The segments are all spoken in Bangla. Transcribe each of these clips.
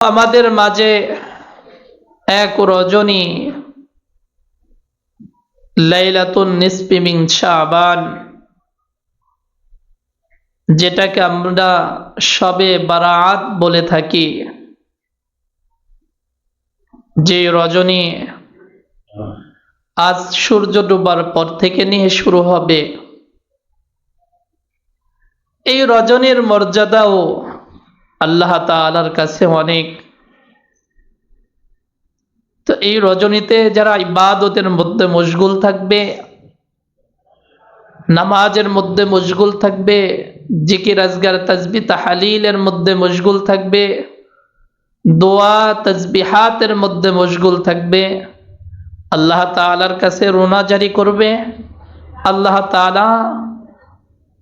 আমাদের মাঝে এক রজনী লাইলাতুন নিসপিমিং শাবান, যেটাকে আমরা সবে বারাত বলে থাকি। যে রজনী আজ সূর্য ডুবার পর থেকে নিয়ে শুরু হবে। এই রজনীর মর্যাদাও আল্লাহ তালার কাছে অনেক। তো এই রজনীতে যারা ইবাদতের মধ্যে মশগুল থাকবে, নামাজের মধ্যে মশগুল থাকবে, জিকির, আজগার, তাজবি, তাহালিলের মধ্যে মশগুল থাকবে, দোয়া তসবিহাতের মধ্যে মশগুল থাকবে, আল্লাহ তালার কাছে রোনা জারি করবে, আল্লাহ তালা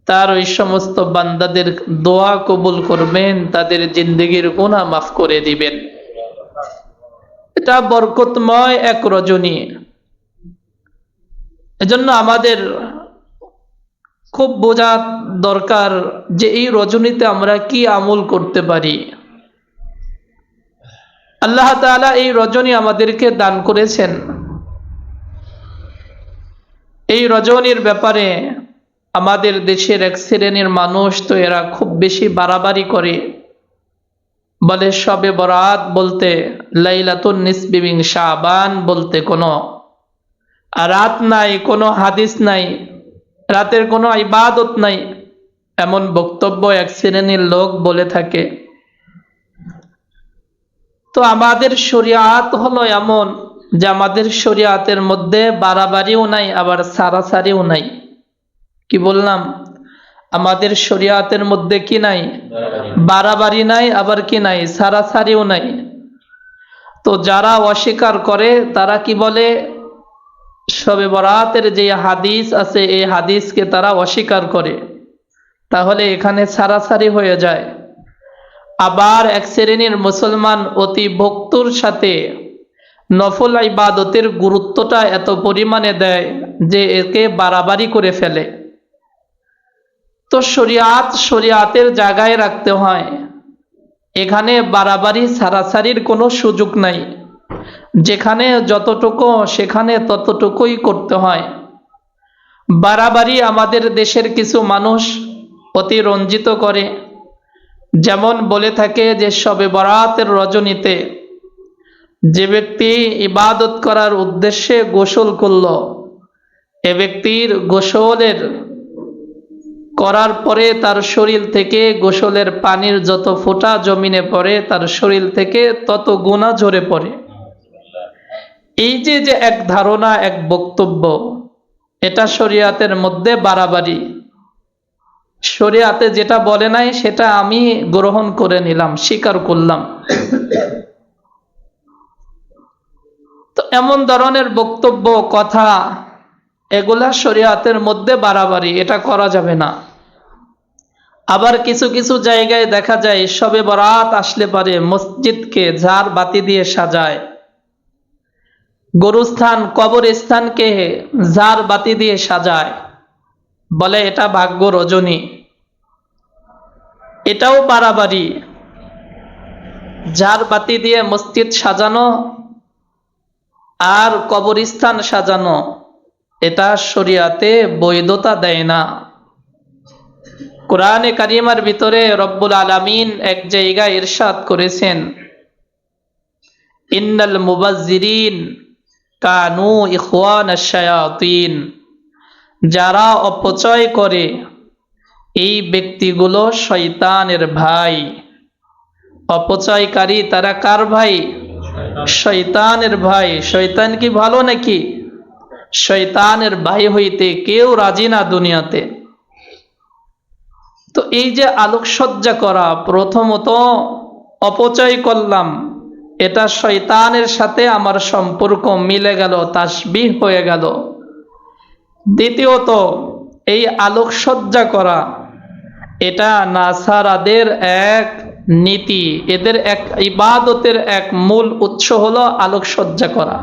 তার ওই সমস্ত বান্দাদের দোয়া কবুল করবেন, তাদের জিন্দগির গুণা মাফ করে দিবেন। এটা বরকতময় এক রজনী। এজন্য আমাদের খুব বোঝা দরকার যে এই রজনীতে আমরা কি আমল করতে পারি। আল্লাহ তাআলা এই রজনী আমাদেরকে দান করেছেন। এই রজনীর ব্যাপারে আমাদের দেশের এক শ্রেণির মানুষ তো এরা খুব বেশি বাড়াবাড়ি করে। বলে, সবে বরাত বলতে, লাইলাতুন নিসবিবিং শাবান বলতে কোনো। রাত নাই, কোনো হাদিস নাই, রাতের কোনো ইবাদত নাই। এমন বক্তব্য এক শ্রেণির লোক বলে থাকে। তো আমাদের শরিয়াত হলো এমন যে আমাদের শরিয়াতের মধ্যে বাড়াবাড়িও নাই, আবার সারাসারিও নাই। কি বললাম? আমাদের শরিয়াতের মধ্যে কি নাই? বাড়াবাড়ি নাই, আবার কি নাই? সারাসারিও নাই। তো যারা অস্বীকার করে, তারা কি বলে? সবে বরাতের যে হাদিস আছে, এই হাদিসকে তারা অস্বীকার করে। তাহলে এখানে সারাসারি হয়ে যায়। আবার এক শ্রেণির মুসলমান অতি ভক্তুর সাথে নফল ইবাদতের গুরুত্বটা এত পরিমাণে দেয় যে একে বাড়াবাড়ি করে ফেলে। তো শরিয়াত শরিয়াতের জায়গায় রাখতে হয়। এখানে বাড়াবাড়ি, সারাসারির কোনো সুযোগ নাই। যেখানে যতটুকু, সেখানে ততটুকুই করতে হয়। বাড়াবাড়ি আমাদের দেশের কিছু মানুষ অতি রঞ্জিত করে। যেমন বলে থাকে যে, সবে বরাতের রজনীতে যে ব্যক্তি ইবাদত করার উদ্দেশ্যে গোসল করল, এ ব্যক্তির গোসলের করার পরে তার শরীর থেকে গোসলের পানির যত ফোঁটা জমিনে পড়ে, তার শরীর থেকে তত গুণা ঝরে পড়ে। এই যে যে এক ধারণা, এক বক্তব্য, এটা শরিয়াতের মধ্যে বাড়াবাড়ি। শরিয়াতে যেটা বলে নাই, সেটা আমি গ্রহণ করে নিলাম, স্বীকার করলাম। তো এমন ধরনের বক্তব্য, কথা, এগুলা শরিয়াতের মধ্যে বাড়াবাড়ি, এটা করা যাবে না। আবার কিছু কিছু জায়গায় দেখা যায়, সবে বরাত আসলে পারে মসজিদকে ঝাড় বাতি দিয়ে সাজায়। গরুস্থান, কবরস্থানকে ঝাড় বাতি দিয়ে সাজায়। বলে, এটা ভাগ্য রজনী। এটাও বাড়াবাড়ি। ঝাড় বাতি দিয়ে মসজিদ সাজানো আর কবরস্থান সাজানো, এটা শরিয়াতে বৈধতা দেয় না। কোরআনে কারিমার ভিতরে রব্বুল আলামিন এক জায়গায় ইরশাদ করেছেন। ইন্নাল মুবাজ্জিরিন কানু ইখওয়ান যারা অপচয় করে, এই ব্যক্তিগুলো শয়তানের ভাই। অপচয়কারী তারা কার ভাই? শয়তানের ভাই। শয়তান কি ভালো নাকি? শয়তানের ভাই হইতে কেউ রাজি না দুনিয়াতে। তো এই যে আলোকসজ্জা করা, প্রথমত অপচয় করলাম, এটা শয়তানের সাথে আমার সম্পর্ক মিলে গেল, তাসবিহ হয়ে গেল। দ্বিতীয়ত, এই আলোকসজ্জা করা, এটা নাসারাদের এক নীতি, এদের এক ইবাদতের এক মূল উৎস হলো আলোকসজ্জা করা।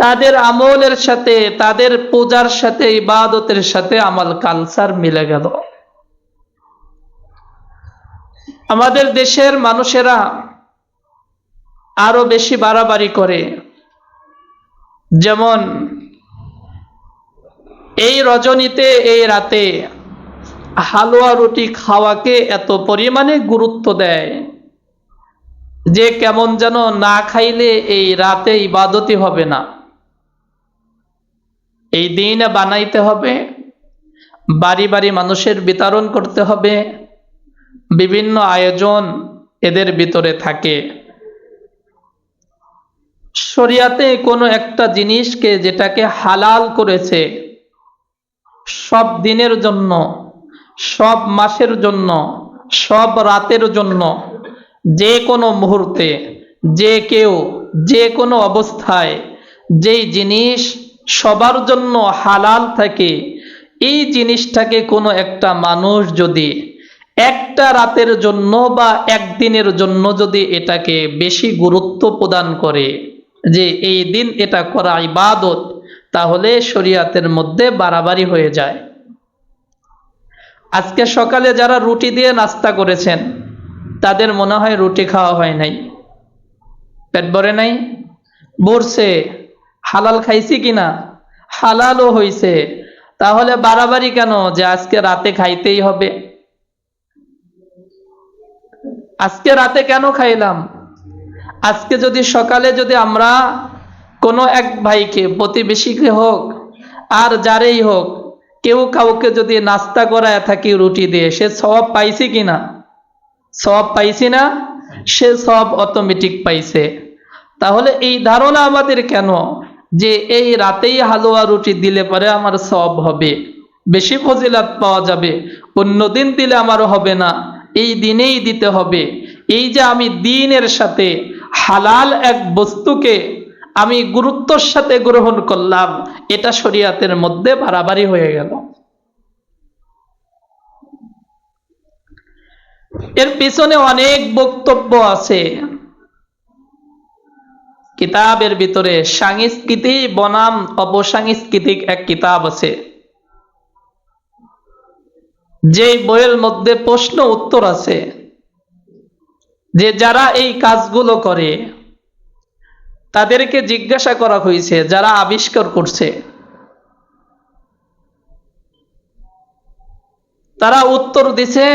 তাদের আমলের সাথে, তাদের পূজার সাথে, ইবাদতের সাথে আমল কালচার মিলে গেল। আমাদের দেশের মানুষেরা আরও বেশি বাড়াবাড়ি করে। যেমন, এই রজনীতে, এই রাতে হালুয়া রুটি খাওয়াকে এত পরিমাণে গুরুত্ব দেয় যে কেমন যেন না খাইলে এই রাতে ইবাদতি হবে না। এই দিন বানাইতে হবে। বাড়ি বাড়ি মানুষের বিতরণ করতে হবে। বিভিন্ন আয়োজন এদের ভিতরে থাকে। শরিয়াতে কোনো একটা জিনিসকে যেটাকে হালাল করেছে, সব দিনের জন্য, সব মাসের জন্য, সব রাতের জন্য, যে কোনো মুহূর্তে, যে কেউ, যে কোনো অবস্থায়, যেই জিনিস সবার জন্য হালাল থাকে। এই জিনিসটাকে কোনো একটা মানুষ যদি একটা রাতের জন্য বা একদিনের জন্য যদি এটাকে বেশি গুরুত্ব প্রদান করে যে এই দিন এটা করা ইবাদত, তাহলে শরিয়াতের মধ্যে বাড়াবাড়ি হয়ে যায়। আজকে সকালে যারা রুটি দিয়ে নাস্তা করেছেন, তাদের মনে হয় রুটি খাওয়া হয় নাই। পেট ভরে নাই? বলছে হালাল খাইছি কিনা? হালালও হইছে। তাহলে বাড়াবাড়ি কেন যে আজকে রাতে খাইতেই হবে? আজকে রাতে কেন খাইলাম? আজকে যদি সকালে যদি আমরা কোনো এক ভাইকে, প্রতিবেশীকে হোক, আর যারেই হোক, কেউ কাউকে যদি নাস্তা করায় থাকি, রুটি দিয়ে, সে সব পাইছে কিনা? সব পাইছি না? সে সব অটোমেটিক পাইছে। তাহলে এই ধারণা আমাদের কেন? যে এই রাতেই হালুয়া রুটি দিলে পরে আমার সব হবে। বেশি ফজিলাত পাওয়া যাবে। অন্য দিন দিলে আমারও হবে না। এই দিনেই দিতে হবে। এই যে আমি দিনের সাথে হালাল এক বস্তুকে আমি গুরুত্বর সাথে গ্রহণ করলাম, এটা শরিয়াতের মধ্যে বাড়াবাড়ি হয়ে গেল। এর পিছনে অনেক বক্তব্য আছে। কিতাবের ভিতরে সাংস্কৃতি বনাম অপসাংস্কৃতিক এক কিতাব আছে। যে বইয়ের মধ্যে প্রশ্ন উত্তর আছে যে যারা এই কাজগুলো করে, তাদেরকে জিজ্ঞাসা করা হয়েছে, যারা আবিষ্কার করছে। তারা উত্তর দিছে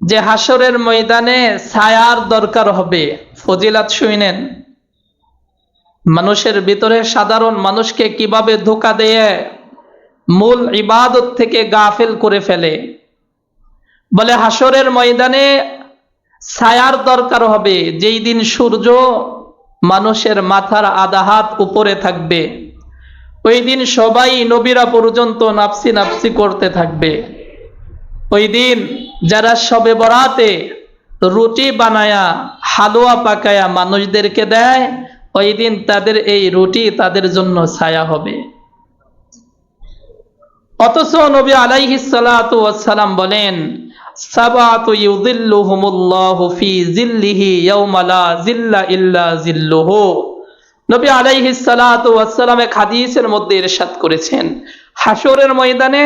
যে হাসরের ময়দানে ছায়ার দরকার হবে। ফজিলাত শুনেন মানুষের ভিতরে সাধারণ মানুষকে কীভাবে ধোকা দিয়ে মূল ইবাদত থেকে গাফেল করে ফেলে? বলে হাসরের ময়দানে ছায়ার দরকার হবে। যেই দিন সূর্য মানুষের মাথার আধা হাত উপরে থাকবে, ওই দিন সবাই নবীরা পর্যন্ত নাপসি নাপসি করতে থাকবে। ওই দিন যারা সবে বরাতে রুটি বানায়া, হালুয়া পাকায়া মানুষদেরকে দেয়, ওই দিন তাদের এই রুটি তাদের জন্য ছায়া হবে। অথচ নবী আলাইহি সালাম বলেন ফি জিল্লিহি নবী সালাতু করেছেন হাসরের ময়দানে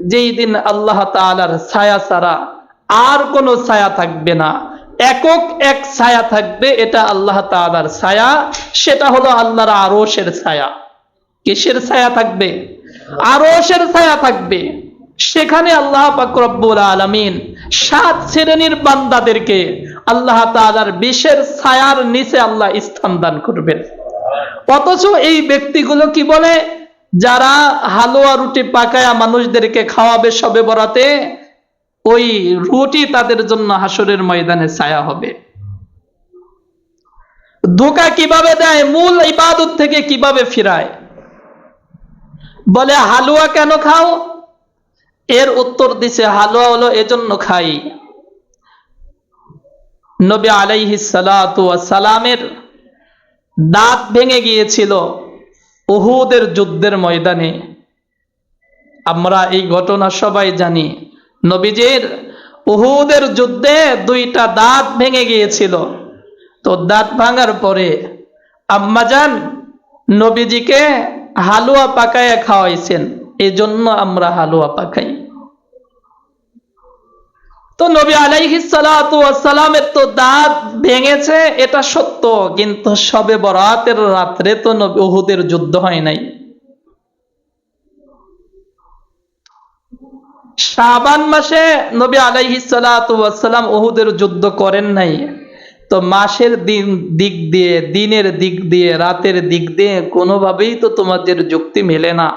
যেই দিন আল্লাহ তাআলার ছায়া ছাড়া আর কোনো ছায়া থাকবে না। একক এক ছায়া থাকবে, এটা আল্লাহ তাআলার ছায়া, সেটা হলো আল্লাহর আরশের ছায়া। কিসের ছায়া থাকবে? আরশের ছায়া থাকবে। সেখানে আল্লাহ পাক রব্বুল আলামিন সাত শ্রেণির বান্দাদেরকে আল্লাহ তাআলার বিশের ছায়ার নিচে আল্লাহ স্থান দান করবেন। অথচ এই ব্যক্তিগুলো কি বলে? যারা হালুয়া রুটি পাকায়া মানুষদেরকে খাওয়াবে সবে বরাতে, ওই রুটি তাদের জন্য হাসরের ময়দানে ছায়া হবে। ধোকা কীভাবে দেয়? মূল ইবাদত থেকে কীভাবে ফিরায়? বলে, হালুয়া কেন খাও? এর উত্তর দিছে, হালুয়া হলো এজন্য খাই। নবী আলাইহি সালামের দাঁত ভেঙে গিয়েছিল। উহুদের যুদ্ধের ময়দানে আমরা এই ঘটনা সবাই জানি। নবীজির উহুদের যুদ্ধে দুইটা দাঁত ভেঙে গিয়েছিল। তো দাঁত ভাঙার পরে আম্মাজান নবীজিকে হালুয়া পাকায় খাওয়াইছেন। এই জন্য আমরা হালুয়া পাকাই। তো নবী আলাইহি সালামের তো দাঁত ভেঙেছে, এটা সত্য, কিন্তু সবে বরাতের রাত্রে তো নবী উহুদের যুদ্ধ হয় নাই। শাবান মাসে নবী আলাইহি সালাম উহুদের যুদ্ধ করেন নাই। তো মাসের দিন দিক দিয়ে, দিনের দিক দিয়ে, রাতের দিক দিয়ে কোনোভাবেই তো তোমাদের যুক্তি মেলে না।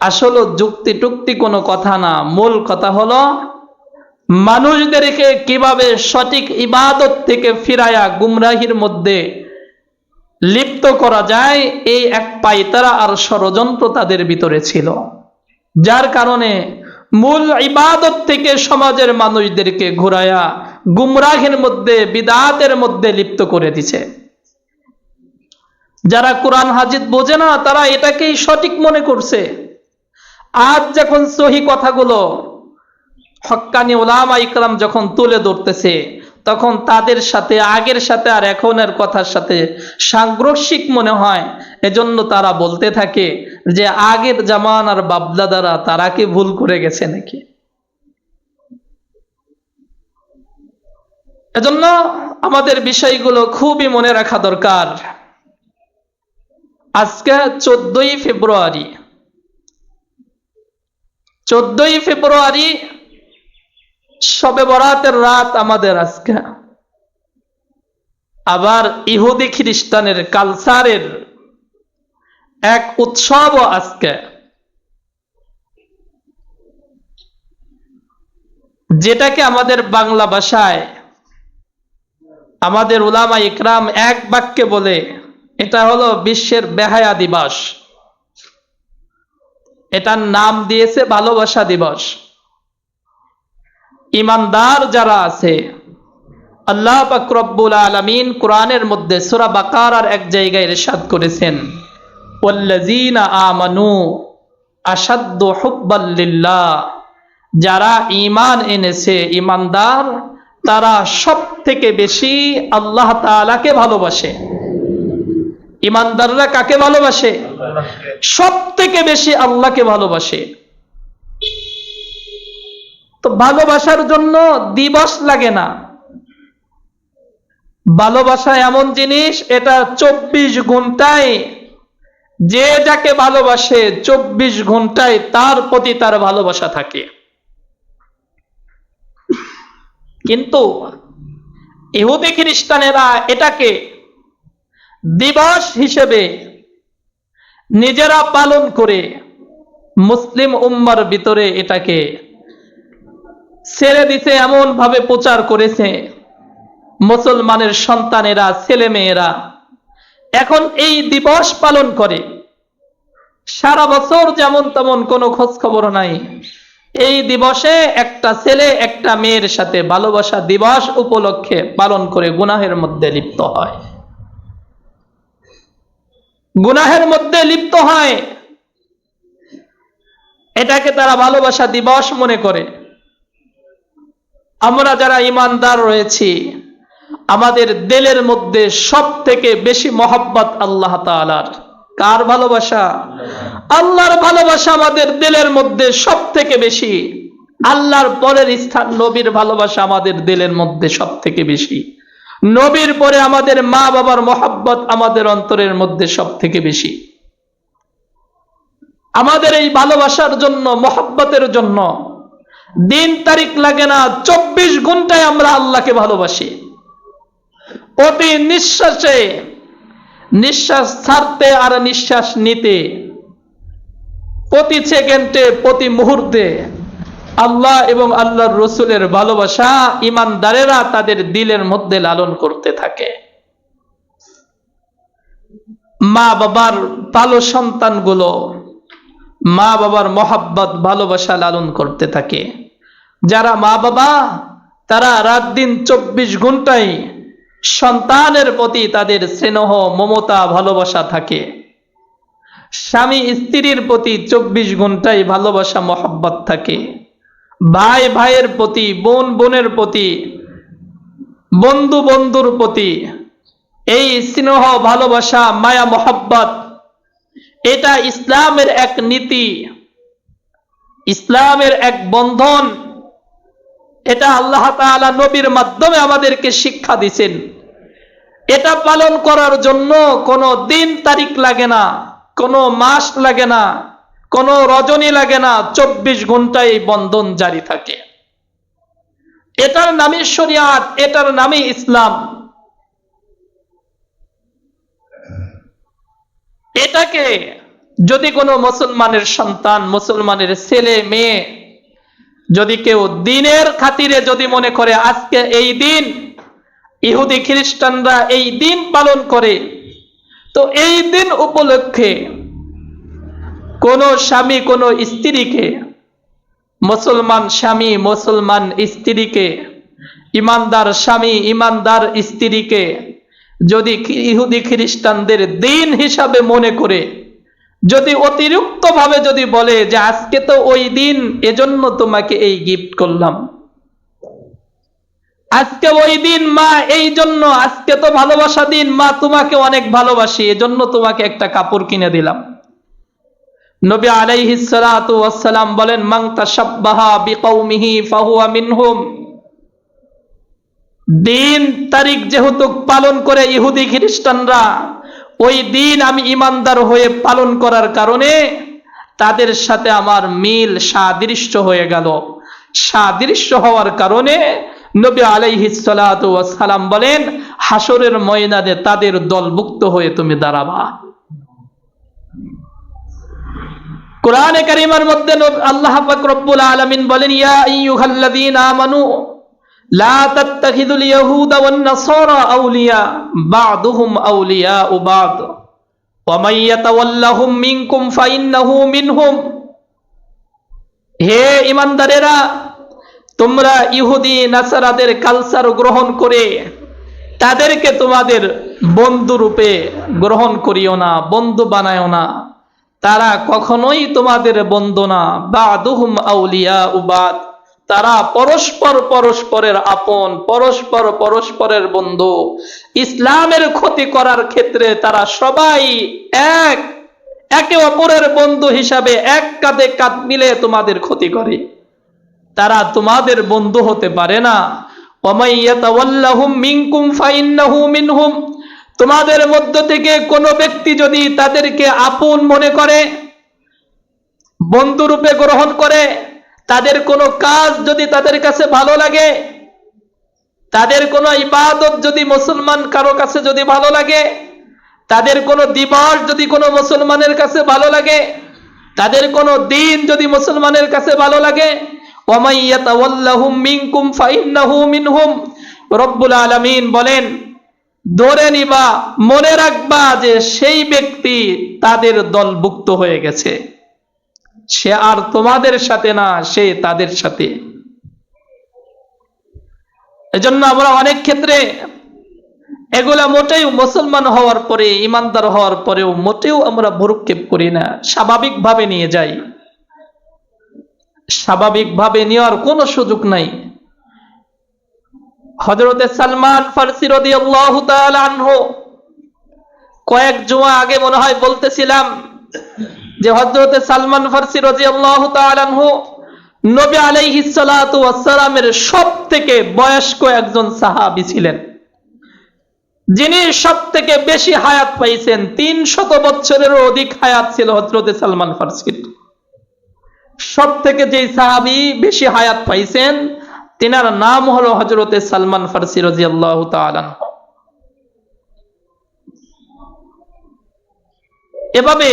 আসলে যুক্তি টুক্তি কোনো কথা না। মূল কথা হলো, মানুষদেরকে কীভাবে সঠিক ইবাদত থেকে ফিরায়া গুমরাহির মধ্যে লিপ্ত করা যায়, এই এক পাইতারা আর ষড়যন্ত্র তাদের ভিতরে ছিল। যার কারণে মূল ইবাদত থেকে সমাজের মানুষদেরকে ঘুরায়া গুমরাহের মধ্যে, বিদাতের মধ্যে লিপ্ত করে দিছে। যারা কোরআন হাজিদ বোঝে না, তারা এটাকেই সঠিক মনে করছে। আজ যখন সহি কথাগুলো হক্কানি ওলামা ইকরাম যখন তুলে ধরতেছে, তখন তাদের সাথে, আগের সাথে আর এখনের কথার সাথে সাংঘর্ষিক মনে হয়। এজন্য তারা বলতে থাকে যে, আগের জামান জামানার বাবদাদারা তারা কি ভুল করে গেছে নাকি? এজন্য আমাদের বিষয়গুলো খুবই মনে রাখা দরকার। আজকে চোদ্দই ফেব্রুয়ারি চোদ্দই ফেব্রুয়ারি সবে বরাতের রাত আমাদের আজকে। আবার ইহুদি খ্রিস্টানের কালচারের এক উৎসব আজকে। যেটাকে আমাদের বাংলা ভাষায় আমাদের উলামা ইকরাম এক বাক্যে বলে, এটা হলো বিশ্বের বেহায়া দিবস। এটার নাম দিয়েছে ভালোবাসা দিবস। ইমানদার যারা আছে, আল্লাহ পাকরব্বুল আলমিন কোরআনের মধ্যে সুরা বাকার আর এক জায়গায় রেশাদ করেছেন আমানু যারা ইমান এনেছে ইমানদার তারা সব থেকে বেশি আল্লাহ তাআলাকে ভালোবাসে। ইমানদাররা কাকে ভালোবাসে? সব থেকে বেশি আল্লাহকে ভালোবাসে। তো ভালোবাসার জন্য দিবস লাগে না। ভালোবাসা এমন জিনিস, এটা চব্বিশ ঘন্টায়, যে যাকে ভালোবাসে চব্বিশ ঘন্টায় তার প্রতি তার ভালোবাসা থাকে। কিন্তু ইহুদি খ্রিস্টানেরা এটাকে দিবস হিসেবে নিজেরা পালন করে মুসলিম উম্মার ভিতরে এটাকে ছেড়ে দিছে এমন ভাবে প্রচার করেছে মুসলমানের সন্তানেরা ছেলে মেয়েরা এখন এই দিবস পালন করে। সারা বছর যেমন তেমন কোনো খোঁজ খবর নাই। এই দিবসে একটা ছেলে, একটা মেয়ের সাথে ভালোবাসা দিবস উপলক্ষে পালন করে গুনাহের মধ্যে লিপ্ত হয়। গুনাহের মধ্যে লিপ্ত হয়। এটাকে তারা ভালোবাসা দিবস মনে করে। আমরা যারা ইমানদার রয়েছি, আমাদের দেলের মধ্যে সব থেকে বেশি মহব্বত আল্লাহ তালার কার ভালোবাসা? আল্লাহর ভালোবাসা আমাদের দিলের মধ্যে সব থেকে বেশি। আল্লাহর পরের স্থান নবীর ভালোবাসা আমাদের দিলের মধ্যে সব থেকে বেশি। নবীর পরে আমাদের মা বাবার মহাব্বত আমাদের অন্তরের মধ্যে সব থেকে বেশি। আমাদের এই ভালোবাসার জন্য, মহব্বতের জন্য দিন তারিখ লাগে না, চব্বিশ ঘন্টায় আমরা আল্লাহকে ভালোবাসি। প্রতি নিঃশ্বাসে, নিঃশ্বাস ছাড়তে আর নিঃশ্বাস নিতে, প্রতি সেকেন্ডে, প্রতি মুহূর্তে আল্লাহ এবং আল্লাহর রসুলের ভালোবাসা ইমানদারেরা তাদের দিলের মধ্যে লালন করতে থাকে। মা বাবার ভালো সন্তানগুলো, মা বাবার মহাব্বত, ভালোবাসা লালন করতে থাকে। যারা মা বাবা, তারা রাত দিন চব্বিশ ঘন্টায় সন্তানের প্রতি তাদের স্নেহ, মমতা, ভালোবাসা থাকে। স্বামী স্ত্রীর প্রতি চব্বিশ ঘন্টায় ভালোবাসা, মহব্বত থাকে। ভাই ভাইয়ের প্রতি, বোন বোনের প্রতি, বন্ধু বন্ধুর প্রতি এই স্নেহ, ভালোবাসা, মায়া, মহব্বত, এটা ইসলামের এক নীতি, ইসলামের এক বন্ধন। এটা আল্লাহ তাআলা নবীর মাধ্যমে আমাদেরকে শিক্ষা দিছেন। এটা পালন করার জন্য কোনো দিন তারিখ লাগে না, কোনো মাস লাগে না। কোনো রজনী লাগে না, চব্বিশ ঘন্টায় এই বন্ধন জারি থাকে। এটার নামে শরিয়াত, এটার নামে ইসলাম। এটাকে যদি কোনো মুসলমানের সন্তান, মুসলমানের ছেলে, মেয়ে যদি কেউ দিনের খাতিরে যদি মনে করে আজকে এই দিন, ইহুদি খ্রিস্টানরা এই দিন পালন করে, তো এই দিন উপলক্ষে কোন স্বামী কোন স্ত্রীকে, মুসলমান স্বামী, মুসলমান স্ত্রীকে, ইমানদার স্বামী, ইমানদার স্ত্রীকে যদি ইহুদি খ্রিস্টানদের দিন হিসাবে মনে করে, যদি অতিরিক্ত ভাবে যদি বলে যে আজকে তো ওই দিন, এজন্য তোমাকে এই গিফট করলাম। আজকে ওই দিন, মা এই জন্য আজকে তো ভালোবাসা দিন, মা, তোমাকে অনেক ভালোবাসি, এজন্য তোমাকে একটা কাপড় কিনে দিলাম। নবী আলাইহিস সালাতু ওয়াসসালাম বলেন, মান তাশাব্বাহা বিকৌমিহি ফাহুয়া মিনহুম। দিন তারিখ যেহেতু পালন করে ইহুদি খ্রিস্টানরা, ওই দিন আমি ইমানদার হয়ে পালন করার কারণে তাদের সাথে আমার মিল সাদৃশ্য হয়ে গেল। সাদৃশ্য হওয়ার কারণে নবী সালাম বলেন হাসরের ময়দানে তাদের দলভুক্ত হয়ে তুমি দাঁড়াবা। কোরআনে কারিমার মধ্যে আল্লাহ পাক রব্বুল আলামিন বলেন, ইয়া আইয়ুহাল্লাযীনা আমানু, লা তাত্তাখিযুল ইয়াহুদা ওয়ান নাসারা আউলিয়া, বা'দুহুম আউলিয়াউ বা'দ। ওয়া মান ইয়াতাওয়াল্লাহুম মিনকুম ফাইন্নাহু মিনহুম। হে ইমানদারেরা তোমরা ইহুদি, নাসারাদের কালচার গ্রহণ করে তাদেরকে তোমাদের বন্ধু রূপে গ্রহণ করিও না, বন্ধু বানায়ও না। তারা কখনোই তোমাদের বন্ধু না বাদুহুম আউলিয়া উবাদ। তারা পরস্পর পরস্পরের আপন, পরস্পর পরস্পরের বন্ধু। ইসলামের ক্ষতি করার ক্ষেত্রে তারা সবাই এক। একে অপরের বন্ধু হিসাবে এক কাঁধে কাঁধ মিলে তোমাদের ক্ষতি করে। তারা তোমাদের বন্ধু হতে পারে না। ওমাইয়াতাওয়াল্লাহুম মিনকুম ফাইন্নাহু মিনহুম। তোমাদের মধ্য থেকে কোনো ব্যক্তি যদি তাদেরকে আপন মনে করে, বন্ধু রূপে গ্রহণ করে, তাদের কোনো কাজ যদি তাদের কাছে ভালো লাগে, তাদের কোনো ইবাদত যদি মুসলমান কারও কাছে যদি ভালো লাগে, তাদের কোনো দিবস যদি কোনো মুসলমানের কাছে ভালো লাগে, তাদের কোনো দিন যদি মুসলমানের কাছে ভালো লাগে, ওমাইয়াতাওয়াল্লাহুম মিনকুম ফাইন্নাহু মিনহুম, রব্বুল আলামিন বলেন ধরে নিবা, মনে রাখবা যে সেই ব্যক্তি তাদের দলভুক্ত হয়ে গেছে। সে আর তোমাদের সাথে না, সে তাদের সাথে। এজন্য আমরা অনেক ক্ষেত্রে এগুলা মোটেও মুসলমান হওয়ার পরে, ইমানদার হওয়ার পরেও মোটেও আমরা ভরুক্ষেপ করি না। স্বাভাবিকভাবে নিয়ে যাই। স্বাভাবিকভাবে নেওয়ার কোনো সুযোগ নাই। হজরতে সালমান ফার্সি কয়েক জুমা আগে মনে হয় বলতেছিলাম যে হজরতে সালমান ফার্সি রাদিয়াল্লাহু তাআলা নবী আলাইহিস সালাতু ওয়াসসালামের সব থেকে বয়স্ক একজন সাহাবী ছিলেন। যিনি সব থেকে বেশি হায়াত পাইছেন, তিন শত বছরেরও অধিক হায়াত ছিল হজরতে সালমান ফার্সির। সব থেকে যেই সাহাবি বেশি হায়াত পাইছেন তিনার নাম হলো হজরতে সালমান ফার্সি তাআলা আনহু। এভাবে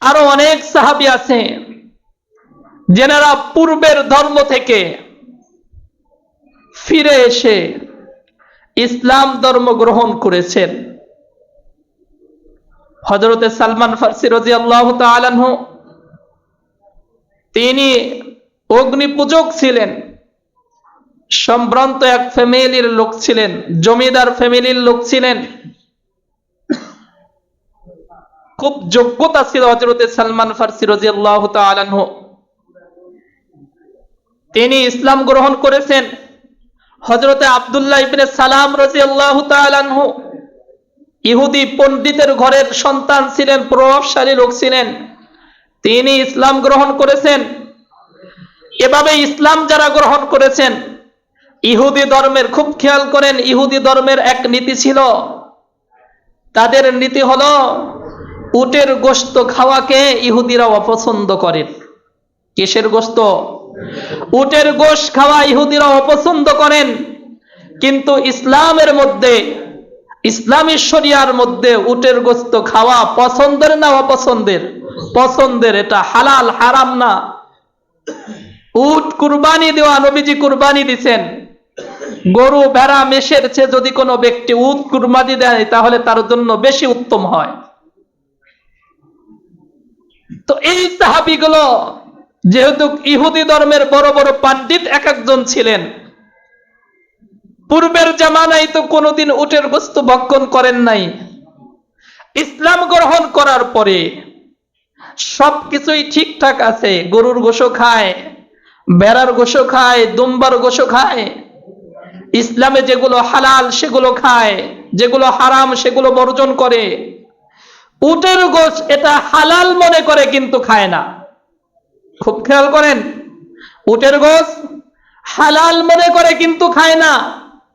আরও অনেক সাহাবি আছে, যেনারা পূর্বের ধর্ম থেকে ফিরে এসে ইসলাম ধর্ম গ্রহণ করেছেন হজরতে সালমান ফার্সি তাআলা আনহু, তিনি অগ্নি পূজক ছিলেন সম্ভ্রান্ত এক ফ্যামিলির লোক ছিলেন, জমিদার ফ্যামিলির লোক ছিলেন। খুব যোগ্যতা ছিল হজরতে সালমান ফার্সি রাজিয়াল্লাহু তাআলা তিনি ইসলাম গ্রহণ করেছেন। হজরতে আব্দুল্লাহ ইবনে সালাম রাজিয়াল্লাহু তাআলা ইহুদি পণ্ডিতের ঘরের সন্তান ছিলেন, প্রভাবশালী লোক ছিলেন। তিনি ইসলাম গ্রহণ করেছেন। এভাবে ইসলাম যারা গ্রহণ করেছেন ইহুদি ধর্মের খুব খেয়াল করেন, ইহুদি ধর্মের এক নীতি ছিল, তাদের নীতি হলো উটের গোস্ত খাওয়াকে ইহুদিরা অপছন্দ করেন। কিসের গোস্ত? উটের গোশ খাওয়া ইহুদিরা অপছন্দ করেন, কিন্তু ইসলামের মধ্যে, ইসলামী শরিয়ার মধ্যে উটের গোস্ত খাওয়া পছন্দের না অপছন্দের? পছন্দের, এটা হালাল, হারাম না। উট কুরবানি দেওয়া নবীজি কুরবানি দিছেন। গরু ভেড়া মেষের চেয়ে যদি কোনো ব্যক্তি উট কুরবানি দেয় তাহলে তার জন্য বেশি উত্তম হয়। তো এই সাহাবিগুলো যেহেতু ইহুদি ধর্মের বড় বড় পাণ্ডিত এক একজন ছিলেন, পূর্বের জামানায় তো কোনোদিন উটের বস্তু ভক্ষণ করেন নাই। ইসলাম গ্রহণ করার পরে সবকিছুই ঠিকঠাক আছে, গরুর গোশো খায় বেড়ার গোশো খায়, দুম্বার গোশো খায়। ইসলামে যেগুলো হালাল সেগুলো খায়, যেগুলো হারাম সেগুলো বর্জন করে। উটের গোশ এটা হালাল মনে করে কিন্তু খায় না। খুব খেয়াল করেন, উটের গোশ হালাল মনে করে কিন্তু খায় না।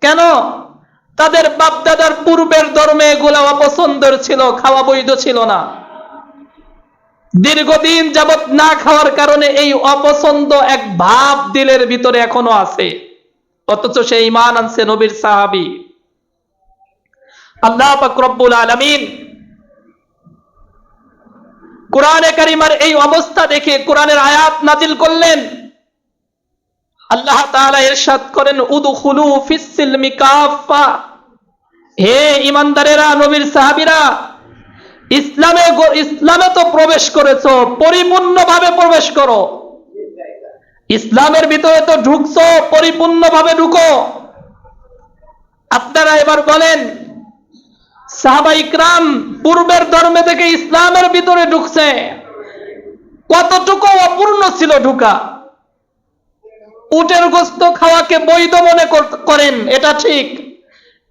কেন? তাদের বাপদাদার পূর্বের ধর্মে এগুলো অপছন্দের ছিল, খাওয়া বৈধ ছিল না। দীর্ঘদিন যাবত না খাওয়ার কারণে এই অপছন্দ এক ভাব দিলের ভিতরে এখনও আছে। অথচ সে ইমান আনছে নবীর সাহাবি। আল্লাহ পাক রব্বুল আলামিন কোরআনে কারিমার এই অবস্থা দেখে কোরআনের আয়াত নাজিল করলেন। আল্লাহ করেন হে ইমানদারেরা নবীর সাহাবীরা, ইসলামে ইসলামে তো প্রবেশ করেছ, পরিপূর্ণভাবে প্রবেশ করো। ইসলামের ভিতরে তো ঢুকছো, পরিপূর্ণভাবে ঢুকো। আপনারা এবার বলেন, সাহাবা ইকরাম পূর্বের ধর্মে থেকে ইসলামের ভিতরে ঢুকছে। কতটুকু অপূর্ণ ছিল ঢুকা? উটের গোস্ত খাওয়াকে বৈধ মনে কর- করেন, এটা ঠিক।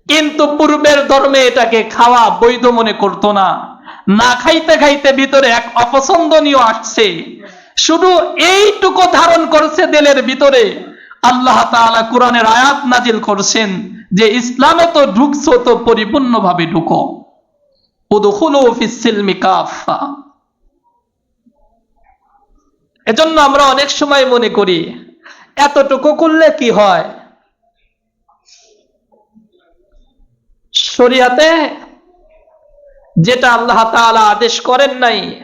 কিন্তু পূর্বের ধর্মে এটাকে খাওয়া বৈধ মনে করতো না। না খাইতে খাইতে ভিতরে এক অপছন্দনীয় আসছে। শুধু এইটুকু ধারণ করছে দিলের ভিতরে। আল্লাহ তাআলা কোরআনের আয়াত নাজিল করছেন যে, ইসলামে তো ঢুকছো তো ঢুকো। ফিস সিলমি কাফা এজন্য আমরা অনেক সময় মনে করি, এতটুকু করলে কি হয়? শরিয়াতে যেটা আল্লাহ তাআলা আদেশ করেন নাই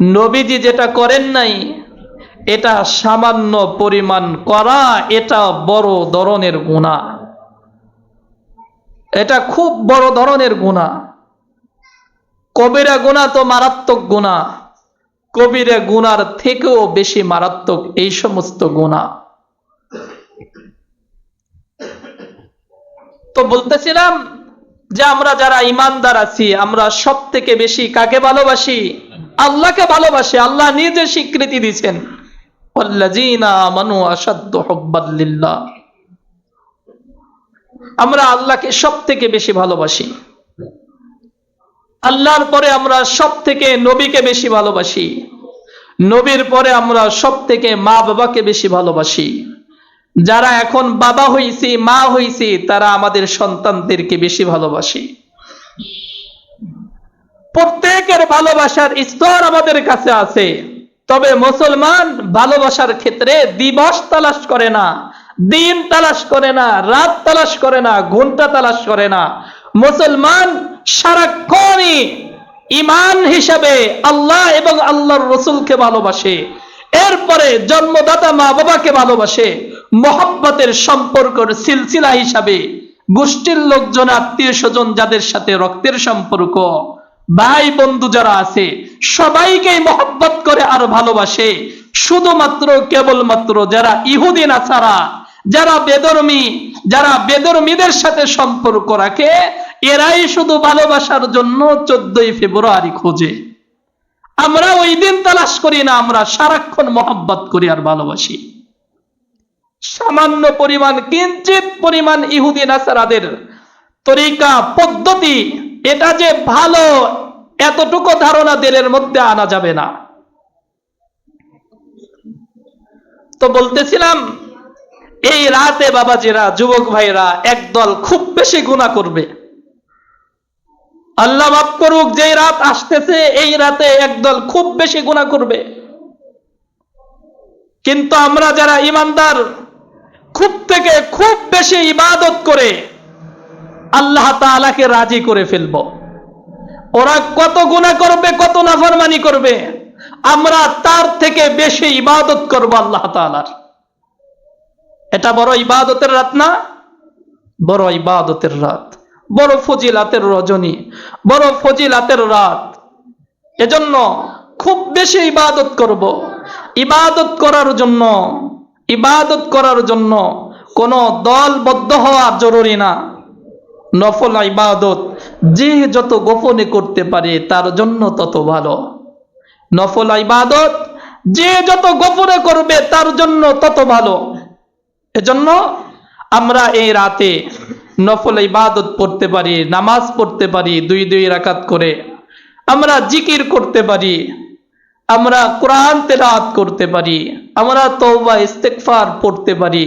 নবীজি যেটা করেন নাই, এটা সামান্য পরিমাণ করা, এটা বড় ধরনের গুণা। এটা খুব বড় ধরনের গুণা। কবিরা গুণা তো মারাত্মক গুণা। কবিরা গুনার থেকেও বেশি মারাত্মক এই সমস্ত গুণা। তো বলতেছিলাম যে আমরা যারা ইমানদার আছি, আমরা সব থেকে বেশি কাকে ভালোবাসি? আল্লাহকে ভালোবাসি, আল্লাহ নিজে স্বীকৃতি দিচ্ছেন। আমরা আল্লাহকে সব থেকে বেশি ভালোবাসি। আল্লাহর পরে আমরা সব থেকে নবীকে বেশি ভালোবাসি। নবীর পরে আমরা সব থেকে মা বাবাকে বেশি ভালোবাসি। যারা এখন বাবা হইছি, মা হইছি, তারা আমাদের সন্তানদেরকে বেশি ভালোবাসি। প্রত্যেকের ভালোবাসার স্তর আমাদের কাছে আছে। তবে মুসলমান ভালোবাসার ক্ষেত্রে দিবস তালাশ করে না, দিন তালাশ করে না, রাত তালাশ করে না ঘণ্টা তালাশ করে না। মুসলমান সারাক্ষণই ইমান হিসাবে আল্লাহ এবং আল্লাহর রসুলকে ভালোবাসে। এরপরে জন্মদাতা মা বাবাকে ভালোবাসে। মহব্বতের সম্পর্কের সিলসিলা হিসাবে গোষ্ঠীর লোকজন, আত্মীয় স্বজন যাদের সাথে রক্তের সম্পর্ক ভাই বন্ধু যারা আছে, সবাইকেই মহব্বত করে আর ভালোবাসে। শুধুমাত্র, কেবলমাত্র যারা ইহুদি নাছাড়া যারা বেদরমি যারা বেদরমিদের সাথে সম্পর্ক রাখে, এরাই শুধু ভালোবাসার জন্য চোদ্দই ফেব্রুয়ারি খোঁজে। আমরা ওই দিন তালাশ করি না, আমরা সারাক্ষণ মহব্বত করি আর ভালোবাসি। সামান্য পরিমাণ, কিঞ্চিত পরিমাণ ইহুদি নাসারাদের তরিকা, পদ্ধতি এটা যে ভালো, এতটুকু ধারণা দিলের মধ্যে আনা যাবে না। তো বলতেছিলাম, এই রাতে বাবাজিরা, যুবক ভাইরা একদল খুব বেশি গুণা করবে। আল্লাহ মাফ করুক যে রাত আসতেছে, এই রাতে একদল খুব বেশি গুণা করবে। কিন্তু আমরা যারা ইমানদার, খুব থেকে খুব বেশি ইবাদত করে আল্লাহ তাআলাকে রাজি করে ফেলব। ওরা কত গুণা করবে, কত নাফরমানি করবে। আমরা তার থেকে বেশি ইবাদত করব আল্লাহ তাআলার। এটা বড় ইবাদতের রাত না? বড় ইবাদতের রাত। বড় ফজিলাতের রজনী। বড় ফজিলাতের রাত। এজন্য খুব বেশি ইবাদত করব। ইবাদত করার জন্য, ইবাদত করার জন্য কোন দলবদ্ধ হওয়া জরুরি না। নফল ইবাদত, যে যত গোপনে করতে পারে তার জন্য তত ভালো। নফল ইবাদত, যে যত গোপনে করবে তার জন্য তত ভালো। এজন্য আমরা এই রাতে নফল ইবাদত পড়তে পারি, নামাজ পড়তে পারি, দুই দুই রাকাত করে। আমরা জিকির করতে পারি, আমরা কোরআন তেলাওয়াত করতে পারি, আমরা তওবা, ইস্তেগফার পড়তে পারি,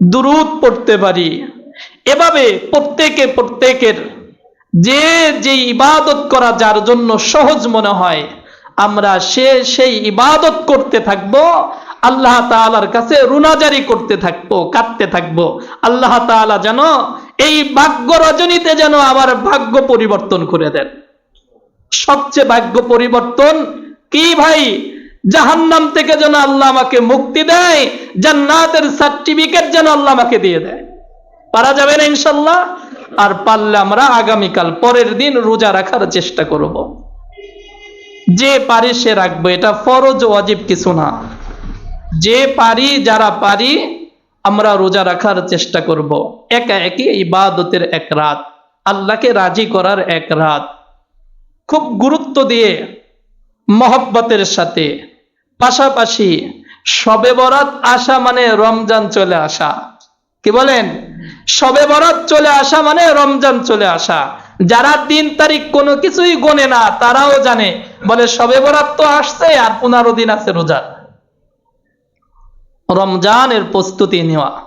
দুরুদ পড়তে পারি। এভাবে প্রত্যেকে প্রত্যেকের যে যে ইবাদত করা যার জন্য সহজ মনে হয়, আমরা সে, সেই ইবাদত করতে থাকব, আল্লাহ তাআলার কাছে রুনাজারি করতে থাকব, কাঁদতে থাকব। আল্লাহ তাআলা যেন এই ভাগ্য রজনীতে যেন আমার ভাগ্য পরিবর্তন করে দেন। সবচেয়ে ভাগ্য পরিবর্তন কি ভাই? জাহান্নাম থেকে যেন আল্লাহ আমাকে মুক্তি দেয়, জান্নাতের সার্টিফিকেট যেন আল্লাহ আমাকে দিয়ে দেয়। পারা যাবে না ইনশাল্লাহ। আর পারলে আমরা আগামীকাল পরের দিন রোজা রাখার চেষ্টা করব। যে পারি সে রাখব, এটা ফরজ ওয়াজিব কিছু না। যে পারি, যারা পারি, আমরা রোজা রাখার চেষ্টা করব। একা একই ইবাদতের এক রাত, আল্লাহকে রাজি করার এক রাত। খুব গুরুত্ব দিয়ে, মহব্বতের সাথে। পাশাপাশি সবে বরাত আসা মানে রমজান চলে আসা। কি বলেন? সবে বরাত চলে আসা মানে রমজান চলে আসা। যারা দিন তারিখ কোনো কিছুই গোনে না, তারাও জানে। বলে সবে বরাত তো আসছে আর পনেরো দিন আছে রোজা। রমজানের প্রস্তুতি নেওয়া।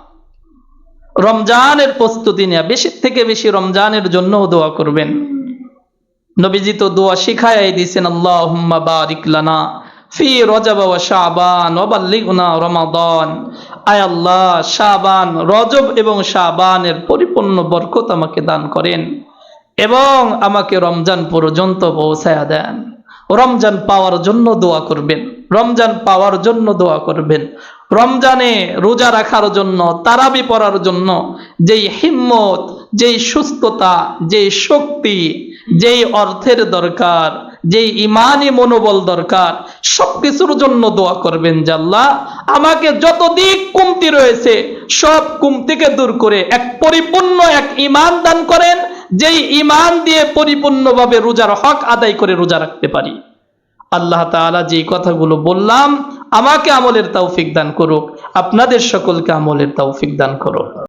রমজানের প্রস্তুতি নেওয়া। বেশি থেকে বেশি রমজানের জন্য দোয়া করবেন। নবীজি তো দোয়া শিখাই দিয়েছেন, আল্লাহুম্মা বারিক লানা ফি রজব শাবান ওয়া বাল্লিগনা রমাদান। আয় আল্লাহ, শাবান, রজব এবং শাবানের পরিপূর্ণ বরকত আমাকে দান করেন এবং আমাকে রমজান পর্যন্ত পৌঁছায়া দেন। রমজান পাওয়ার জন্য দোয়া করবেন, রমজান পাওয়ার জন্য দোয়া করবেন। রমজানে রোজা রাখার জন্য, তারাবি পড়ার জন্য, যেই হিম্মত, যেই সুস্থতা, যেই শক্তি, যেই অর্থের দরকার যেই ইমানি মনোবল দরকার, সবকিছুর জন্য দোয়া করবেন জাল্লাহ আমাকে যত দিক কমতি রয়েছে, সব কুমতিকে দূর করে এক পরিপূর্ণ এক ইমান দান করেন, যেই ইমান দিয়ে পরিপূর্ণভাবে রোজার হক আদায় করে রোজা রাখতে পারি। আল্লাহ তাআলা যে কথাগুলো বললাম, আমাকে আমলের তৌফিক দান করুক, আপনাদের সকলকে আমলের তৌফিক দান করুক।